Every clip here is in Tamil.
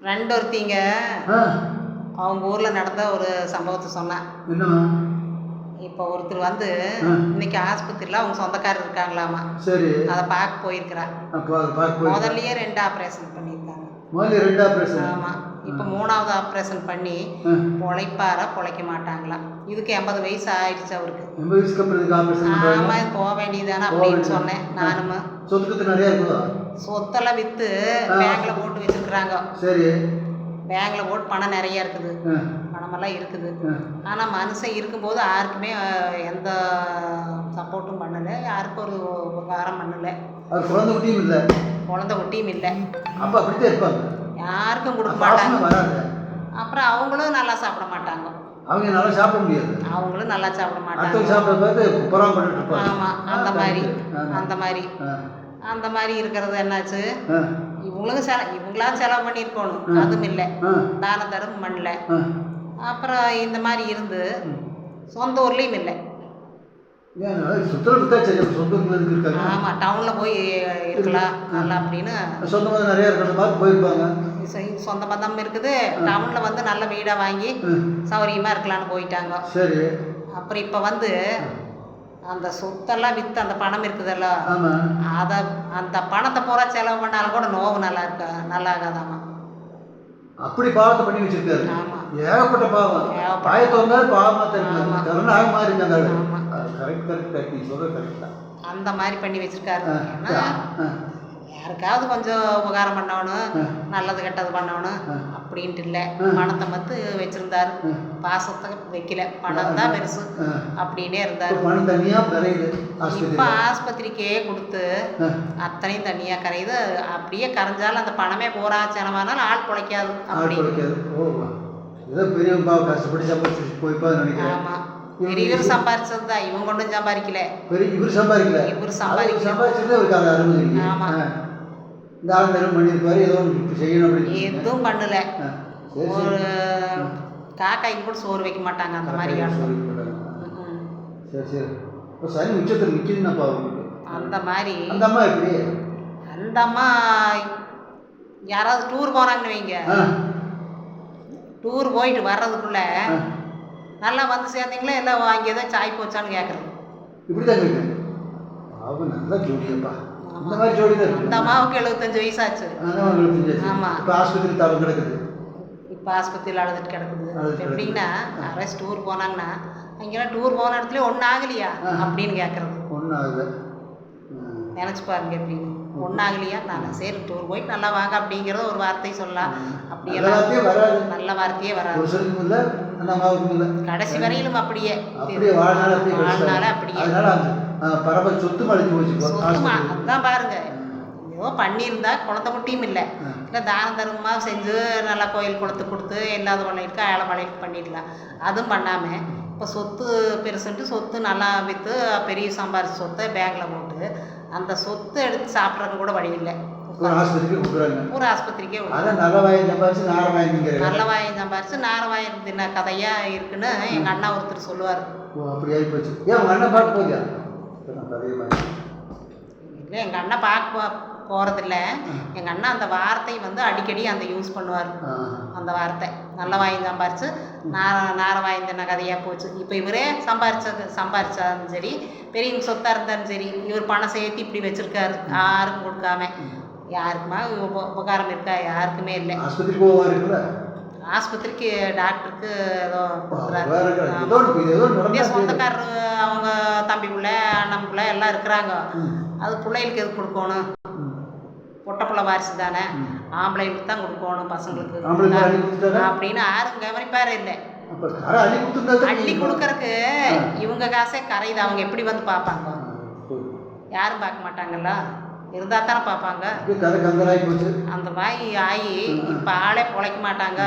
ஃப்ரெண்ட் ஒருத்திங்க. அவங்க ஊரில் நடந்த ஒரு சம்பவத்தை சொன்னேன். இப்போ ஒருத்தர் வந்து. இன்னைக்கு ஆஸ்பத்திரியில் அவங்க சொந்தக்காரர் இருக்காங்களாமா? சரி. அதை பார்க்க போயிருக்கிறா அப்போ அது பார்க்க போய் முதல்லயே ரெண்டு ஆப்ரேஷன் பண்ணியிருக்காங்க. முதல்ல ரெண்டு ஆப்ரேஷன். ஆமாம் இப்போ மூணாவது ஆப்ரேஷன் பண்ணி பொழைப்பாரா பொழைக்க மாட்டாங்களாம். இதுக்கு எண்பது வயசு ஆயிடுச்சு அவருக்கு. எண்பது வயசுக்கு அப்புறம் ஆமாம் போக வேண்டியதானே அப்படின்னு. சொன்னேன் நானும். சொத்துக்கத்து நிறையா இருக்குதா? சொத்தெல்லாம் விற்று. பேங்க்ல போட்டு வச்சிருக்கிறாங்க. சரி. பேங்க்ல போட்டு பணம் நிறைய இருக்குது. பணமெல்லாம் இருக்குது. ஆ. ஆனால் மனுஷன் இருக்கும்போது யாருக்குமே எந்த சப்போர்ட்டும் பண்ணலை. யாருக்கும் ஒரு உபகாரம் பண்ணலை. குழந்தை குட்டியும் இல்லை. குழந்தை குட்டியும் இல்லை. அப்போ அப்படித்தான் இருப்பாங்க. யாருக்கும் கொடுக்க மாட்டாங்க. அப்புறம் அவங்களும் நல்லா சாப்பிட மாட்டாங்க. அவங்க நல்லா சாப்பிட முடியாது. அவங்களும் நல்லா சாப்பிட மாட்டாங்க. சாப்பிட பார்த்து புறாம பண்ணிட்டு இருப்பாங்க. ஆமாம் அந்த மாதிரி. அந்த மாதிரி. அந்த மாதிரி இருக்கிறது என்னாச்சு? இவங்களும் செல இவங்களா செலவு பண்ணியிருக்கணும். அதுவும் இல்லை. தான தரும் பண்ணல. அப்புறம் இந்த மாதிரி இருந்து சொந்த ஊர்லேயும் இல்லை. ஆமாம் டவுனில் போய் இருக்கலாம். நல்லா அப்படின்னு சொந்தமாக நிறைய போயிருப்பாங்க. சொ- சொந்த பந்தம் இருக்குது. டவுனில் வந்து நல்ல வீடாக வாங்கி சௌரியமாக இருக்கலாம்னு போயிட்டாங்க. சரி. அப்புறம் இப்போ வந்து அந்த சொத்தெல்லாம் விற்று அந்த பணம் இருக்குதல்ல? அதை அந்த பணத்தை பூரா செலவு பண்ணாலும் கூட நோவு நல்லா இருக்கா நல்லா ஆகாதாமா அப்படி பாவத்தை பண்ணி வச்சிருக்காரு. ஏகப்பட்ட பாவம். பாயத்தை வந்தாலும் பாவமாக. இருக்கு கருணாக மாறி இருந்தாங்க. கரெக்ட் கரெக்ட் கரெக்ட் நீ சொல்கிறது கரெக்ட் தான். அந்த மாதிரி பண்ணி வச்சிருக்காரு. யாருக்காவது கொஞ்சம் உபகாரம் பண்ணணும். நல்லது கெட்டது பண்ணணும். அப்படின்ட்டு இல்லை. பணத்தை மத்து வச்சிருந்தாரு. பாசத்தை வைக்கல. பணம் தான் பெருசு. அப்படின்னே இருந்தாரு. இப்போ ஆஸ்பத்திரி ஆஸ்பத்திரிக்கே கொடுத்து. அத்தனையும் தனியாக கரையுது. அப்படியே கரைஞ்சாலும் அந்த பணமே போரா செலவானாலும் ஆள் ஆள் அப்படி ஆமாம் பெரியவர் சம்பாரிச்சது தான். இவன் கொண்டும் சம்பாதிக்கல. இவர் சம்பாதிக்கல. இவர் சம்பாதிக்கல. சம்பாதிச்சது ஆமா. இந்த ஆள் நேரம் பண்ணியிருப்பாரு ஏதோ ஒன்று செய்யணும் அப்படின்னு எதுவும் பண்ணல. சரி ஒரு சரி காக்காய்க்கு கூட சோறு வைக்க மாட்டாங்க அந்த மாதிரி சரி. சரி சரி. இப்போ சனி உச்சத்தில் நிற்கிதுன்னாப்பா அந்த மாதிரி. அந்த அம்மா எப்படி? அந்த அம்மா யாராவது டூர் போனாங்கன்னு வைங்க. டூர் போயிட்டு வர்றதுக்குள்ள. நல்லா வந்து சேர்ந்தீங்களா இல்லை அங்கே ஏதோ சாய் போச்சான்னு கேட்குறது இப்படி தான் கேட்குறேன் நல்ல ஜோடியப்பா இந்த மாதிரி ஜோடி தான் அந்த இருக்கு அம்மாவுக்கு எழுபத்தஞ்சு வயசாச்சு. அதான் அவங்களுக்கு தெரிஞ்சாச்சு ஆமா. இப்போ ஆஸ்பத்திரி தவறு கிடக்குது. இப்போ ஆஸ்பத்திரியில் அழுதுட்டு கிடக்குது. எப்படின்னா டூர் போனாங்கன்னா அங்கெல்லாம் டூர் போன இடத்துல ஒன்றும் ஆகலையா. அப்படின்னு கேட்குறது ஒன்றும் ஆகுது நினச்சி பாருங்க எப்படின்னு. நான் சரி டூர் போயிட்டு நல்லா வாங்க அப்படிங்கிறத ஒரு வார்த்தை சொல்லலாம். அப்படியெல்லாம் எல்லாத்தையும் நல்ல வார்த்தையே வராது. அந்த அம்மாவுக்கும் இல்லை கடைசி வரையிலும் அப்படியே. அப்படியே வாழ்நாள் அப்படியே வாழ்நாள். அப்படியே. அதனால பரம்பரை சொத்து மழிஞ்சு போச்சு. அதான் பாருங்க. ஏதோ பண்ணியிருந்தா குழந்தை குட்டியும் இல்லை. இல்லை தான தர்மமாக செஞ்சு நல்லா கோயில் குளத்து கொடுத்து இல்லாத வளையிற்கு ஏழை வளையிற்கு பண்ணிடலாம். அதுவும் பண்ணாமல் இப்போ சொத்து பெருசுன்ட்டு சொத்து நல்லா விற்று பெரிய சம்பாரிச்ச சொத்தை பேங்கில் போட்டு அந்த சொத்து எடுத்து சாப்பிட்றதுக்கு கூட வழி இல்லை. ஒரு ஆஸ்பத்திரிக்கு கொடுக்குறாங்க பூரா ஆஸ்பத்திரிக்கே. அதான் நல்ல வாயை சம்பாதிச்சு நார வாங்கிங்கிறாங்க நல்ல வாயம் சம்பாரிச்சு நார வாயம் தின்ன கதையாக இருக்குன்னு எங்கள் அண்ணா ஒருத்தர் சொல்லுவார். ஓ அப்படி ஆகி போச்சு. ஏன் உங்கள் அண்ணன் பார்க்க கதையை மாதிரி இல்லை எங்கள் அண்ணா பார்க்க போகிறதில்ல எங்கள் அண்ணா அந்த வார்த்தை வந்து அடிக்கடி அந்த யூஸ் பண்ணுவார். அந்த வார்த்தை. நல்ல வாயும் சம்பாரிச்சு நார நார வாய்ந்தின கதையாக போச்சு. இப்போ இவரே சம்பாரிச்சது சம்பாரிச்சாலும் சரி பெரிய சொத்தாக இருந்தாலும் சரி இவர் பணம் சேர்த்து இப்படி வச்சிருக்காரு யாருக்கும் கொடுக்காம. யாருக்குமா உப உபகாரம் இருக்கா? யாருக்குமே இல்லை. ஆஸ்பத்திரிக்கு போவா இருக்குல்ல? ஆஸ்பத்திரிக்கு டாக்டருக்கு ஏதோ கொடுக்குறாரு சொந்தக்காரரு அவங்க தம்பிக்குள்ள அண்ணனுக்குள்ள எல்லாம் இருக்கிறாங்க. அது பிள்ளைகளுக்கு எதுக்கு கொடுக்கணும்? பொட்டப்புள்ள வாரிசு தானே? ஆம்பளைங்களுக்கு தான் கொடுக்கணும் பசங்களுக்கு? அப்படின்னு யாரும் கவனிப்பாரு இல்லை. அள்ளி கொடுக்கறதுக்கு இவங்க காசே கரையுது. அவங்க எப்படி வந்து பார்ப்பாங்க? யாரும் பார்க்க மாட்டாங்கல்ல இருந்தா தானே பார்ப்பாங்க. அந்த மாதிரி ஆகி இப்போ ஆளே பொழைக்க மாட்டாங்க.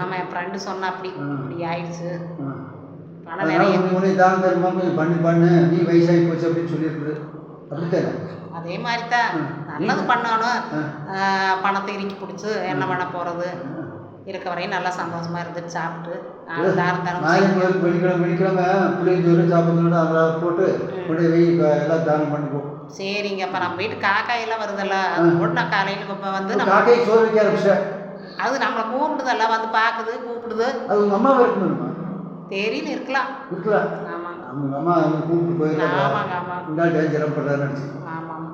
ஆமாம் என் ஃப்ரெண்டு சொன்னா அப்படி. இப்படி ஆயிடுச்சு. பணம் அதனால நிறைய. உன்னை உன்னை தானம் தருமா? கொஞ்சம் பண்ணி பண்ணு. நீ வயசாகி போச்சு அப்படின்னு சொல்லியிருக்குது. அப்படித்தானே அதே மாதிரி தான் நல்லது பண்ணணும். பணத்தை இறுக்கி பிடிச்சி என்ன பண்ண போகிறது இருக்க வரையும் நல்லா சந்தோஷமா இருந்துட்டு சாப்பிட்டு வெள்ளிக்கிழமை வெள்ளிக்கிழமை புளியஞ்சோறு சாப்பிட்றோட அதெல்லாம் போட்டு எல்லாம் தானம் பண்ணி போ சரிங்க அப்போ நம்ம வீட்டு காக்காயெல்லாம் வருதல்ல அது கூட நான் காலையில் இப்போ வந்து நம்ம காக்கையை சோறு வைக்க ஆரம்பிச்சிட்டேன் அது நம்மளை கூப்பிடுதல்ல வந்து பார்க்குது கூப்பிடுது. அது உங்கள் இருக்கணுமா? தெரியல இருக்கலாம். இருக்கலாம் ஆமாங்க. அவங்க அம்மா கூப்பிட்டு போயிருக்காங்க ஆமாங்க இந்த டேஞ்சரம் பண்ணுறான்னு நினச்சி. ஆமாம்